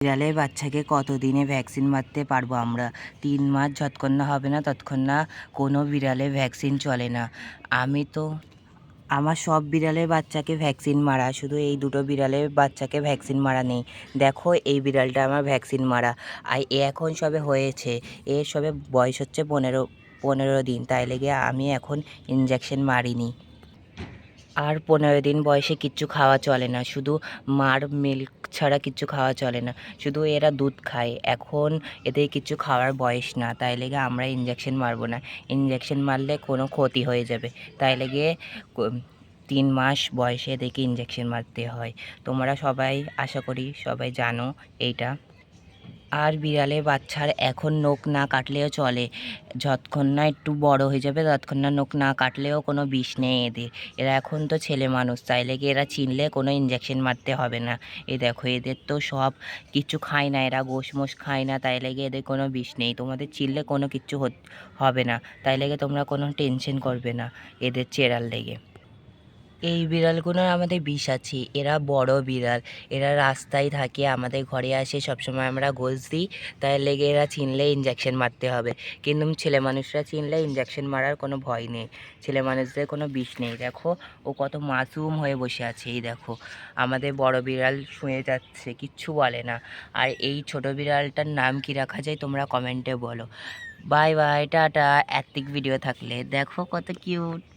বিড়ালের বাচ্চাকে কতদিনে ভ্যাকসিন মারতে পারব আমরা? তিন মাস যতক্ষণ না হবে না ততক্ষণ না কোনো বিড়ালে ভ্যাকসিন চলে না। আমি তো, আমার সব বিড়ালের বাচ্চাকে ভ্যাকসিন মারা, শুধু এই দুটো বিড়ালের বাচ্চাকে ভ্যাকসিন মারা নেই। দেখো এই বিড়ালটা আমার ভ্যাকসিন মারা। আর এ এখন সবে হয়েছে এর সবে বয়স হচ্ছে পনেরো পনেরো দিন তাই লেগে আমি এখন ইঞ্জেকশন মারিনি। আর পনেরো দিন বয়সে কিচ্ছু খাওয়া চলে না। শুধু মার মিল্ক ছাড়া কিচ্ছু খাওয়া চলে না। শুধু এরা দুধ খায়। এখন এদের কিছু খাওয়ার বয়স না। তাই লেগে আমরা ইঞ্জেকশন মারবো না। ইঞ্জেকশন মারলে কোনো ক্ষতি হয়ে যাবে। তাই লেগে তিন মাস বয়সে এদেরকে ইঞ্জেকশন মারতে হয়। তোমরা সবাই আশা করি সবাই জানো এইটা। আর বিড়ালের বাচ্চার এখন নখ না কাটলেও চলে। যতক্ষণ না একটু বড় হয়ে যাবে, ততক্ষণ না নখ না কাটলেও কোনো বিষ নেই এদের। এরা এখন তো ছেলে মানুষ তাই লেগে এরা চিনলে কোনো ইঞ্জেকশন মারতে হবে না? এ দেখো, এদের তো সব কিছু খায় না, এরা গোশ মোষ খায় না তাই লেগে এদের কোনো বিষ নেই? তোমাদের চিনলে কোনো কিছু হবে না। তাই লেগে তোমরা কোনো টেনশন করবে না এদের চেরার লেগে। এই বিড়ালগুলোর আমাদের বিষ আছে। এরা বড় বিড়াল। এরা রাস্তায় থাকে, আমাদের ঘরে আসে, সবসময় আমরা গোস দিই। তাই লেগে এরা চিনলে ইঞ্জেকশন মারতে হবে। কিন্তু ছেলে মানুষরা চিনলে ইঞ্জেকশন মারার কোনো ভয় নেই। ছেলে মানুষদের কোনো বিষ নেই। দেখো, ও কত মাসুম হয়ে বসে আছে, এই দেখো। আমাদের বড় বিড়াল শুয়ে যাচ্ছে, কিচ্ছু বলে না। আর এই ছোট বিড়ালটার নাম কি রাখা যায় তোমরা কমেন্টে বলো। Bye bye tata. অ্যাথিক ভিডিও থাকলে। দেখো কত কিউট